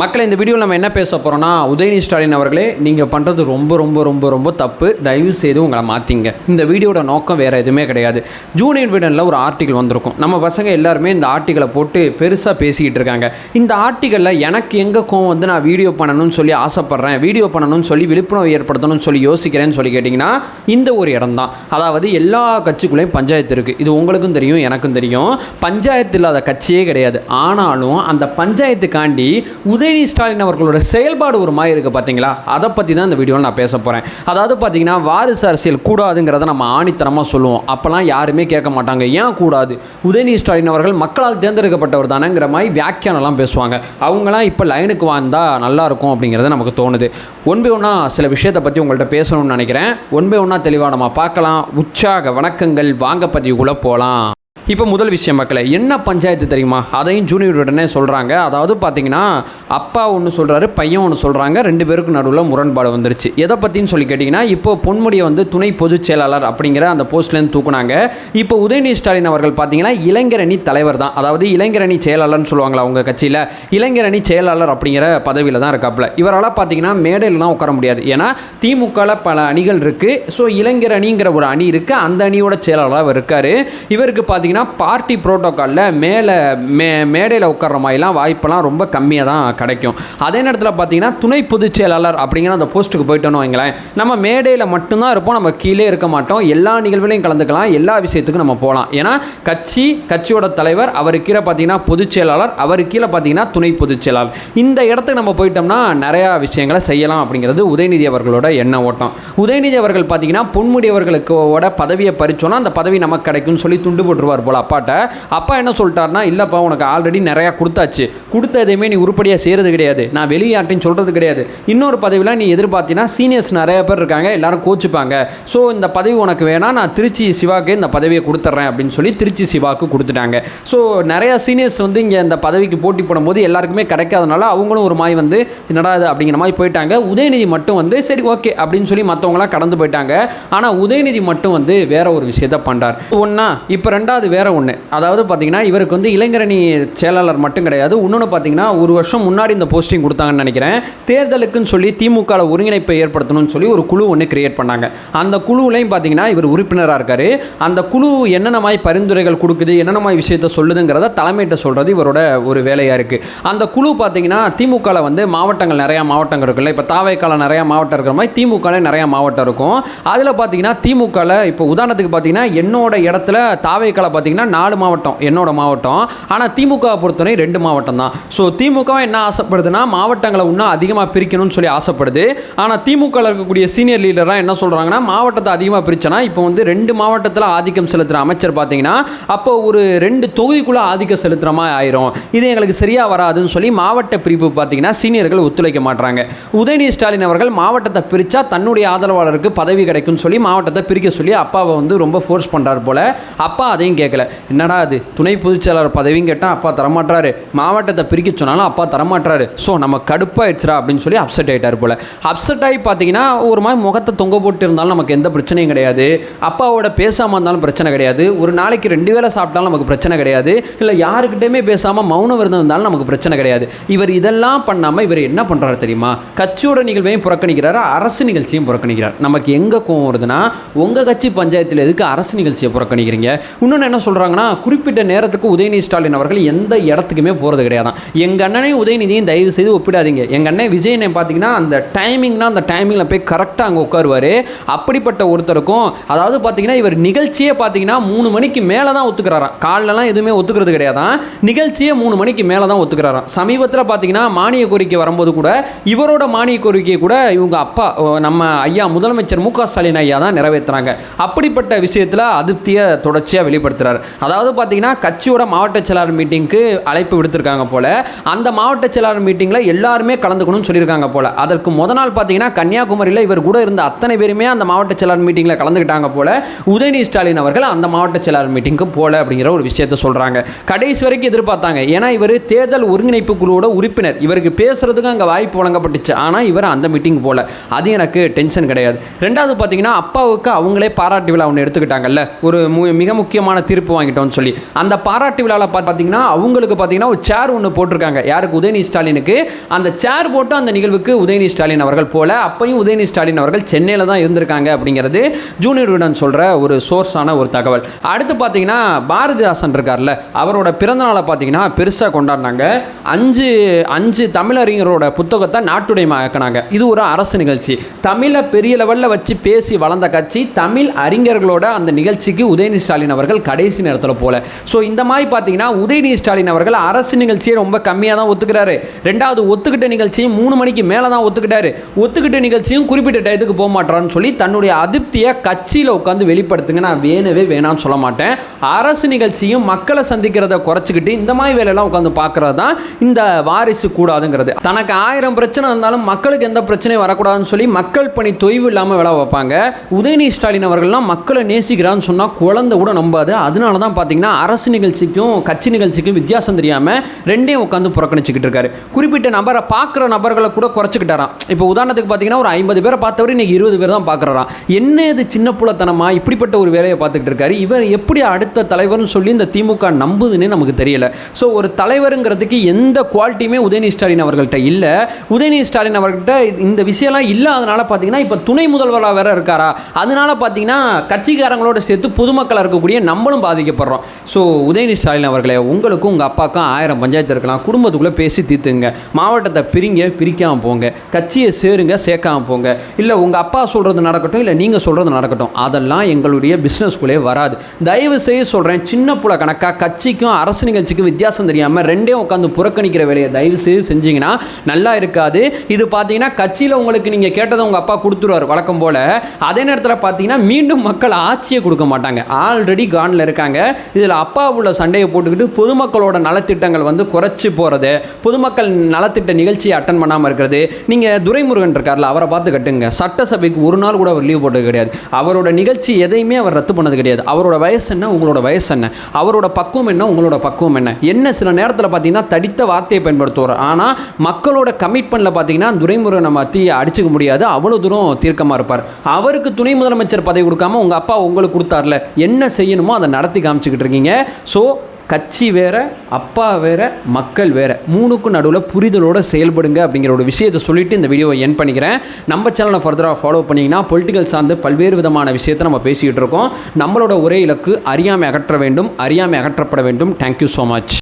மக்களை இந்த வீடியோவில் நம்ம என்ன பேச போகிறோம்னா உதயநிதி ஸ்டாலின் அவர்களே நீங்கள் பண்ணுறது ரொம்ப ரொம்ப ரொம்ப ரொம்ப தப்பு. தயவு செய்து உங்களை மாற்றிங்க இந்த வீடியோட நோக்கம் வேறு எதுவுமே கிடையாது. ஜூனியர் விடனில் ஒரு ஆர்டிகல் வந்திருக்கும். நம்ம பசங்க எல்லாருமே இந்த ஆர்டிகளை போட்டு பெருசாக பேசிக்கிட்டு இருக்காங்க. இந்த ஆர்டிகளில் எனக்கு எங்கே கோவம் வந்து நான் வீடியோ பண்ணணும்னு சொல்லி ஆசைப்பட்றேன் வீடியோ பண்ணணும்னு சொல்லி விழிப்புணர்வு ஏற்படுத்தணும்னு சொல்லி யோசிக்கிறேன்னு சொல்லி கேட்டிங்கன்னா இந்த ஒரு இடம் தான். அதாவது எல்லா கட்சிக்குள்ளேயும் பஞ்சாயத்து இருக்குது இது உங்களுக்கும் தெரியும் எனக்கும் தெரியும். பஞ்சாயத்து இல்லாத கட்சியே கிடையாது. ஆனாலும் அந்த பஞ்சாயத்துக்காண்டி உதயநிதி ஸ்டாலின் அவர்களோட செயல்பாடு ஒரு மாதிரி இருக்குது பார்த்தீங்களா அதை பற்றி தான் இந்த வீடியோவில் நான் பேச போகிறேன் அதாவது பார்த்தீங்கன்னா வாரிசு அரசியல் கூடாதுங்கிறத நம்ம ஆணித்தனமாக சொல்லுவோம். அப்போல்லாம் யாருமே கேட்க மாட்டாங்க. ஏன் கூடாது? உதயநிதி ஸ்டாலின் அவர்கள் மக்களால் தேர்ந்தெடுக்கப்பட்டவர் தானேங்கிற மாதிரி வியாக்கியானலாம் பேசுவாங்க. அவங்களாம் இப்போ லைனுக்கு வந்தால் நல்லாயிருக்கும் அப்படிங்கிறது நமக்கு தோணுது. ஒன் பை ஒன்றா சில விஷயத்தை பற்றி உங்கள்கிட்ட பேசணும்னு நினைக்கிறேன். ஒன் பை ஒன்றா தெளிவாக நம்ம பார்க்கலாம். உற்சாக வணக்கங்கள். வாங்க பதிவுக்குள்ளே போகலாம் இப்போ முதல் விஷயம் மக்களை என்ன பஞ்சாயத்து தெரியுமா? அதையும் ஜூனியர் உடனே சொல்கிறாங்க அதாவது பார்த்தீங்கன்னா அப்பா ஒன்று சொல்கிறாரு பையன் ஒன்று சொல்கிறாங்க ரெண்டு பேருக்கும் நடுவில் முரண்பாடு வந்துருச்சு. எதை பற்றின்னு சொல்லி கேட்டிங்கன்னா இப்போ பொன்முடியை வந்து துணை பொதுச் செயலாளர் அப்படிங்கிற அந்த போஸ்ட்லேருந்து தூக்குனாங்க. இப்போ உதயநிதி ஸ்டாலின் அவர்கள் பார்த்தீங்கன்னா இளைஞரணி தலைவர் தான். அதாவது இளைஞரணி செயலாளர்னு சொல்லுவாங்களா அவங்க கட்சியில் இளைஞரணி செயலாளர் அப்படிங்கிற பதவியில் தான் இருக்காப்புல. இவரால் பார்த்தீங்கன்னா மேடையிலலாம் உட்கார முடியாது. ஏன்னா திமுகவில் பல அணிகள் இருக்குது ஸோ இளைஞர் அணிங்கிற ஒரு அணி இருக்குது அந்த அணியோட செயலாளராக அவர் இருக்கார். இவருக்கு பார்த்தீங்கன்னா பார்ட்டி ப்ரோட்டோக்காலில் மேலே மே மேடையில் உட்கார்ற மாதிரிலாம் வாய்ப்பெல்லாம் ரொம்ப கம்மியாக தான் கிடைக்கும். அதே நேரத்தில் பார்த்தீங்கன்னா துணை பொதுச் செயலாளர் அப்படிங்கிற அந்த போஸ்ட்டுக்கு போயிட்டோன்னு வைங்களேன் நம்ம மேடையில் மட்டும்தான் இருப்போம் நம்ம கீழே இருக்க மாட்டோம். எல்லா நிகழ்வுலையும் கலந்துக்கலாம் எல்லா விஷயத்துக்கும் நம்ம போகலாம். ஏன்னா கட்சி கட்சியோட தலைவர் அவர் கீழே பார்த்தீங்கன்னா பொதுச் செயலாளர் அவர் கீழே பார்த்தீங்கன்னா துணை பொதுச் செயலாளர். இந்த இடத்துக்கு நம்ம போயிட்டோம்னா நிறையா விஷயங்களை செய்யலாம் அப்படிங்கிறது உதயநிதி அவர்களோட எண்ண ஓட்டம். உதயநிதி அவர்கள் பார்த்தீங்கன்னா பொன்முடியவர்களுக்கோட பதவியை பறிச்சோன்னா அந்த பதவி நமக்கு கிடைக்கும்னு சொல்லி துண்டு போட்டுருவார் போல் அப்பாட்ட. அப்பா என்ன சொல்லிட்டாருன்னா இல்லைப்பா உனக்கு ஆல்ரெடி நிறையா கொடுத்தாச்சு. கொடுத்த எதையுமே நீ உருப்படியாக செய்கிறது கிடையாது. நான் வெளியே யார்ட்டையும் சொல்கிறது கிடையாது. இன்னொரு பதவியில் நீ எதிர்பார்த்தீங்கன்னா சீனியர்ஸ் நிறைய பேர் இருக்காங்க எல்லாரும் கோச்சுப்பாங்க. ஸோ இந்த பதவி உனக்கு வேணால் நான் திருச்சி சிவாக்கு இந்த பதவியை கொடுத்துட்றேன் அப்படின்னு சொல்லி திருச்சி சிவாக்கு கொடுத்துட்டாங்க. ஸோ நிறையா சீனியர்ஸ் வந்து இங்கே இந்த பதவிக்கு போட்டி போடும்போது எல்லாருக்குமே கிடைக்காதனால அவங்களும் ஒரு மாதிரி வந்து என்னடா இது? அப்படிங்கிற மாதிரி போயிட்டாங்க. உதயநிதி மட்டும் வந்து சரி ஓகே அப்படின்னு சொல்லி மற்றவங்களாம் கடந்து போயிட்டாங்க. ஆனால் உதயநிதி மட்டும் வந்து வேற ஒரு விஷயத்த பண்ணுறார் ஒன்றா இப்போ ரெண்டாவது வேறு ஒன்று அதாவது பார்த்தீங்கன்னா இவருக்கு வந்து இளைஞரணி செயலாளர் மட்டும் கிடையாது. இன்னொன்று பார்த்தீங்கன்னா ஒரு வருஷம் முன்னாடி இந்த போஸ்டிங் கொடுத்தாங்கன்னு நினைக்கிறேன். தேர்தலுக்குன்னு சொல்லி திமுகவில் ஒருங்கிணைப்பை ஏற்படுத்தணும்னு சொல்லி ஒரு குழு ஒன்று கிரியேட் பண்ணாங்க. அந்த குழுவிலையும் பார்த்தீங்கன்னா இவர் உறுப்பினராக இருக்கார். அந்த குழு என்னென்ன மாதிரி பரிந்துரைகள் கொடுக்குது என்னென்ன மாதிரி விஷயத்த சொல்லுதுங்கிறத தலைமையிட்ட சொல்கிறது இவரோட ஒரு வேலையாக இருக்குது அந்த குழு பார்த்திங்கன்னா திமுகவில் வந்து மாவட்டங்கள் நிறையா மாவட்டங்கள் இருக்குல்ல. இப்போ தாவைக்கால நிறையா மாவட்டம் இருக்கிற மாதிரி திமுகவில் நிறையா மாவட்டம் இருக்கும். அதில் பார்த்தீங்கன்னா திமுகவில் இப்போ உதாரணத்துக்கு பார்த்தீங்கன்னா என்னோட இடத்துல தாவைக்கால பார்த்தீங்கன்னா நாலு மாவட்டம் என்னோட மாவட்டம். ஆனால் திமுகவை பொறுத்தவரை ரெண்டு மாவட்டம் தான். ஸோ திமுக என்ன ஆசைப்படுதுன்னா மாவட்டங்களை இன்னும் அதிகமாக பிரிக்கணும்னு சொல்லி ஆசைப்படுது. ஆனால் திமுகவில் இருக்கக்கூடிய சீனியர் லீடராக என்ன சொல்கிறாங்கன்னா மாவட்டத்தை அதிகமாக பிரிச்சனா இப்போ வந்து ரெண்டு மாவட்டத்தில் ஆதிக்கம் செலுத்துகிற அமைச்சர் பார்த்தீங்கன்னா அப்போ ஒரு ரெண்டு தொகுதிக்குள்ளே ஆதிக்கம் செலுத்துகிற மாதிரி ஆயிரும். இது எங்களுக்கு சரியாக வராதுன்னு சொல்லி மாவட்ட பிரிப்பு பார்த்தீங்கன்னா சீனியர்கள் ஒத்துழைக்க மாட்டாங்க உதயநிதி ஸ்டாலின் அவர்கள் மாவட்டத்தை பிரித்தா தன்னுடைய ஆதரவாளருக்கு பதவி கிடைக்கும்னு சொல்லி மாவட்டத்தை பிரிக்க சொல்லி அப்பாவை வந்து ரொம்ப ஃபோர்ஸ் பண்ணுறாரு போல். அப்பா அதையும் கேட்கல. என்னடா அது துணை பொதுச்செயலாளர் பதவியும் கேட்டால் அப்பா தரமாட்டாரு மாவட்டத்தை பிரிக்க சொன்னாலும் அப்பா தரமாட்டாரு ஸோ நம்ம கடுப்பாயிடுச்சுரா அப்படின்னு சொல்லி அப்செட் ஆகிட்டார் போல. அப்செட் ஆகி பார்த்தீங்கன்னா ஒரு மாதிரி முகத்தை தொங்க போட்டு இருந்தாலும் நமக்கு எந்த பிரச்சனையும் கிடையாது. அப்பாவோட பேசாமல் இருந்தாலும் பிரச்சனை கிடையாது. ஒரு நாளைக்கு ரெண்டு வேளை சாப்பிட்டாலும் நமக்கு பிரச்சனை கிடையாது. இல்லை யாருக்கிட்டையுமே பேசாமல் மௌன விரதம் இருந்தாலும் நமக்கு பிரச்சனை கிடையாது. இவர் இதெல்லாம் பண்ணாமல் இவர் என்ன பண்ணுறாரு தெரியுமா? கட்சியோட நிகழ்வையும் புறக்கணிக்கிறாரு அரசு நிகழ்ச்சியும் புறக்கணிக்கிறார். நமக்கு எங்கே கோவம் வருதுன்னா உங்கள் கட்சி பஞ்சாயத்தில் எதுக்கு அரசு நிகழ்ச்சியை புறக்கணிக்கிறீங்க? இன்னொன்று என்ன சொல்கிறாங்கன்னா குறிப்பிட்ட நேரத்துக்கு உதயநிதி ஸ்டாலின் அவர்கள் எந்த இடத்துக்குமே போகிறது கிடையாதான். எங்கள் அண்ணனையும் உதயநிதியும் தயவு செய்து ஒப்பிடாதீங்க. எங்கள் அண்ணன் விஜயனை பார்த்தீங்கன்னா அந்த டைமிங்னா அந்த டைமிங்கில் போய் கரெக்டாக அங்கே உட்காருவார். அப்படிப்பட்ட ஒருத்தருக்கும் அதாவது பார்த்தீங்கன்னா இவர் நிகழ்ச்சியே பார்த்தீங்கன்னா மூணு மணிக்கு மேலே தான் ஒத்துக்கிறாராம். காலிலலாம் எதுவுமே ஒத்துக்கிறது கிடையாதான். நிகழ்ச்சியே மூணு மணிக்கு மேலே தான் ஒத்துக்கிறாராம். சமீபத்தில் பார்த்தீங்கன்னா மானிய கோரிக்கை வரும்போது கூட இவரோட மானிய கோரிக்கையை கூட இவங்க அப்பா ஓ, நம்ம ஐயா முதலமைச்சர் மு க ஸ்டாலின் ஐயா தான் நிறைவேற்றுறாங்க அப்படிப்பட்ட விஷயத்தில் அதிருப்தியை தொடர்ச்சியாக வெளிப்படுத்துறாரு அதாவது பார்த்தீங்கன்னா கட்சியோட மாவட்ட செயலாளர் மீட்டிங்க்கு அழைப்பு விடுத்திருக்காங்க போல் அந்த மாவட்ட செயலாளர் மீட்டிங்கில் எல்லாருமே கலந்துக்கணும்னு சொல்லியிருக்காங்க போல். அதற்கு முத நாள் பார்த்தீங்கன்னா கன்னியாகுமரியில் இவர் கூட இருந்த அத்தனை பேருமே அந்த மாவட்ட செயலாளர் மீட்டிங்கில் கலந்துக்கிட்டாங்க போல் உதயநிதி ஸ்டாலின் அவர்கள் அந்த மாவட்ட செயலாளர் மீட்டிங்க்கு போல அப்படிங்கிற ஒரு விஷயத்த சொல்கிறாங்க கடைசி வரைக்கும் எதிர்பார்த்தாங்க. ஏன்னா இவர் தேர்தல் ஒருங்கிணைப்பு குழுவோட உறுப்பினர். இவருக்கு பேசுகிறதுக்கு அங்கே வாய்ப்பு வழங்கப்பட்டுச்சு. ஆனால் இவர் அந்த மீட்டிங் போல. அது எனக்கு டென்ஷன் கிடையாது. ரெண்டாவது பார்த்தீங்கன்னா அப்பாவுக்கு அவங்களே பாராட்டு விழா ஒன்று எடுத்துக்கிட்டாங்கல்ல. ஒரு மிக முக்கியமான தீர்ப்பு விருப்பு வாங்கிட்டோம்னு சொல்லி. அந்த பாராட்டு விழாவில் பார்த்தீங்கன்னா அவங்களுக்கு பார்த்தீங்கன்னா ஒரு சேர் ஒன்று போட்டிருக்காங்க. யாருக்கு? உதயநிதி ஸ்டாலினுக்கு. அந்த சேர் போட்டு அந்த நிகழ்வுக்கு உதயநிதி ஸ்டாலின் அவர்கள் போல அப்பையும் உதயநிதி ஸ்டாலின் அவர்கள் சென்னையில் தான் இருந்திருக்காங்க அப்படிங்கிறது ஜூனியர் விடன் சொல்கிற ஒரு சோர்ஸான ஒரு தகவல். அடுத்து பார்த்தீங்கன்னா பாரதிதாசன் இருக்கார்ல அவரோட பிறந்தநாளை பார்த்தீங்கன்னா பெருசாக கொண்டாடினாங்க. அஞ்சு அஞ்சு தமிழறிஞரோட புத்தகத்தை நாட்டுடையமாக்கினாங்க இது ஒரு அரசு நிகழ்ச்சி. தமிழை பெரிய லெவலில் வச்சு பேசி வளர்ந்த கட்சி தமிழ் அறிஞர்களோட அந்த நிகழ்ச்சிக்கு உதயநிதி ஸ்டாலின் அவர்கள் கடைசி நேரத்தில் போல. ஸோ இந்த மாதிரி பார்த்தீங்கன்னா உதயநிதி ஸ்டாலின் அவர்கள் அரசு நிகழ்ச்சியை ரொம்ப கம்மியாக தான் ஒத்துக்கிறாரு. ரெண்டாவது ஒத்துக்கிட்ட நிகழ்ச்சியும் மூணு மணிக்கு மேலே தான் ஒத்துக்கிட்டாரு. ஒத்துக்கிட்ட நிகழ்ச்சியும் குறிப்பிட்ட டயத்துக்கு போக மாட்டான்னு சொல்லி தன்னுடைய அதிருப்தியை கட்சியில் உட்காந்து வெளிப்படுத்துங்க. நான் வேணவே வேணாம்னு சொல்ல மாட்டேன். அரசு நிகழ்ச்சியும் மக்களை சந்திக்கிறத குறைச்சிக்கிட்டு இந்த மாதிரி வேலையெல்லாம் உட்காந்து பார்க்கறது தான் இந்த வாரிசு கூடாதுங்கிறது. தனக்கு ஆயிரம் பிரச்சனை இருந்தாலும் மக்களுக்கு எந்த பிரச்சனையும் வரக்கூடாதுன்னு சொல்லி மக்கள் பணி தொய்வு இல்லாமல் வேலை வைப்பாங்க. உதயநிதி ஸ்டாலின் அவர்கள்லாம் மக்களை நேசிக்கிறான்னு சொன்னால் குழந்தை கூட நம்பாது. அது அதனால தான் பார்த்தீங்கன்னா அரசு நிகழ்ச்சிக்கும் கட்சி நிகழ்ச்சிக்கும் வித்தியாசம் தெரியாமல் ரெண்டையும் உட்காந்து புறக்கணிச்சிக்கிட்டு இருக்காரு. குறிப்பிட்ட நபரை பார்க்குற நபர்களை கூட குறைச்சிக்கிட்டாராம். இப்போ உதாரணத்துக்கு பார்த்தீங்கன்னா ஒரு ஐம்பது பேரை பார்த்தவரை இன்னைக்கு இருபது பேர் தான் பார்க்குறாராம் என்ன இது சின்ன புலத்தனமாக இப்படிப்பட்ட ஒரு வேலையை பார்த்துக்கிட்டு இருக்காரு? இவர் எப்படி அடுத்த தலைவர்னு சொல்லி இந்த திமுக நம்புதுன்னே நமக்கு தெரியல. ஸோ ஒரு தலைவருங்கிறதுக்கு எந்த குவாலிட்டியுமே உதயநிதி ஸ்டாலின் அவர்கள்ட்ட இல்லை. உதயநிதி ஸ்டாலின் அவர்கள்ட்ட இந்த விஷயம்லாம் இல்லாதனால பார்த்தீங்கன்னா இப்போ துணை முதல்வராக வேற இருக்காரா? அதனால பார்த்தீங்கன்னா கட்சிக்காரங்களோட சேர்த்து பொதுமக்களாக இருக்கக்கூடிய நம்மளும் பாதிக்கப்படுறோம். ஸோ உதயநிதி ஸ்டாலின் அவர்களே உங்களுக்கும் உங்கள் அப்பாவுக்கும் ஆயிரம் பஞ்சாயத்து இருக்கலாம். குடும்பத்துக்குள்ளே பேசி தீர்த்துங்க. மாவட்டத்தை பிரிங்க பிரிக்காமல் போங்க. கட்சியை சேருங்க சேர்க்காம போங்க. இல்லை உங்கள் அப்பா சொல்கிறது நடக்கட்டும் இல்லை நீங்கள் சொல்கிறது நடக்கட்டும். அதெல்லாம் எங்களுடைய பிஸ்னஸ்குள்ளே வராது. தயவு செய்து சொல்கிறேன் சின்ன புல கணக்காக கட்சிக்கும் அரசு நிகழ்ச்சிக்கும் வித்தியாசம் தெரியாமல் ரெண்டையும் உட்காந்து புறக்கணிக்கிற வேலையை தயவு செய்து செஞ்சீங்கன்னா நல்லா இருக்காது. இது பார்த்தீங்கன்னா கட்சியில் உங்களுக்கு நீங்கள் கேட்டதை உங்கள் அப்பா கொடுத்துருவார் வழக்கம் போல். அதே நேரத்தில் பார்த்தீங்கன்னா மீண்டும் மக்கள் ஆட்சியை கொடுக்க மாட்டாங்க. ஆல்ரெடி கான்ல இருக்காங்க. இதில் அப்பா உள்ள சண்டையை போட்டுக்கிட்டு பொதுமக்களோட நலத்திட்டங்கள் வந்து குறைச்சி போகிறது பொதுமக்கள் நலத்திட்ட நிகழ்ச்சியை அட்டன் பண்ணாமல் இருக்கிறது. நீங்கள் துரைமுருகன் இருக்கார்ல அவரை பார்த்து கட்டுங்க. சட்டசபைக்கு ஒரு நாள் கூட அவர் லீவ் போட்டது கிடையாது. அவரோட நிகழ்ச்சி எதையுமே அவர் ரத்து பண்ணது கிடையாது. அவரோட வயசு என்ன? உங்களோட வயசு என்ன? அவரோட பக்குவம் என்ன? உங்களோட பக்குவம் என்ன? என்ன சில நேரத்தில் பார்த்தீங்கன்னா தடித்த வார்த்தையை பயன்படுத்துவார். ஆனால் மக்களோட கமிட்மெண்ட்டில் பார்த்தீங்கன்னா துரைமுருகனை மாற்றி அடிச்சுக்க முடியாது. அவ்வளோ தூரம் தீர்க்கமாக இருப்பார். அவருக்கு துணை முதலமைச்சர் பதவி கொடுக்காம உங்கள் அப்பா உங்களுக்கு கொடுத்தார்ல. என்ன செய்யணுமோ அதை நடத்தி காமிச்சிக்கிட்டு இருக்கீங்க. ஸோ கட்சி வேறு அப்பா வேறு மக்கள் வேறு. மூணுக்கும் நடுவில் புரிதலோடு செயல்படுங்க அப்படிங்கிற ஒரு விஷயத்தை சொல்லிவிட்டு இந்த வீடியோவை என் பண்ணிக்கிறேன். நம்ம சேனலை ஃபர்தராக ஃபாலோ பண்ணிங்கன்னா பொலிட்டிக்கல் சார்ந்து பல்வேறு விதமான விஷயத்தை நம்ம பேசிக்கிட்டு இருக்கோம். நம்மளோட ஒரே இலக்கு அறியாமை அகற்ற வேண்டும் அறியாமை அகற்றப்பட வேண்டும். Thank you so much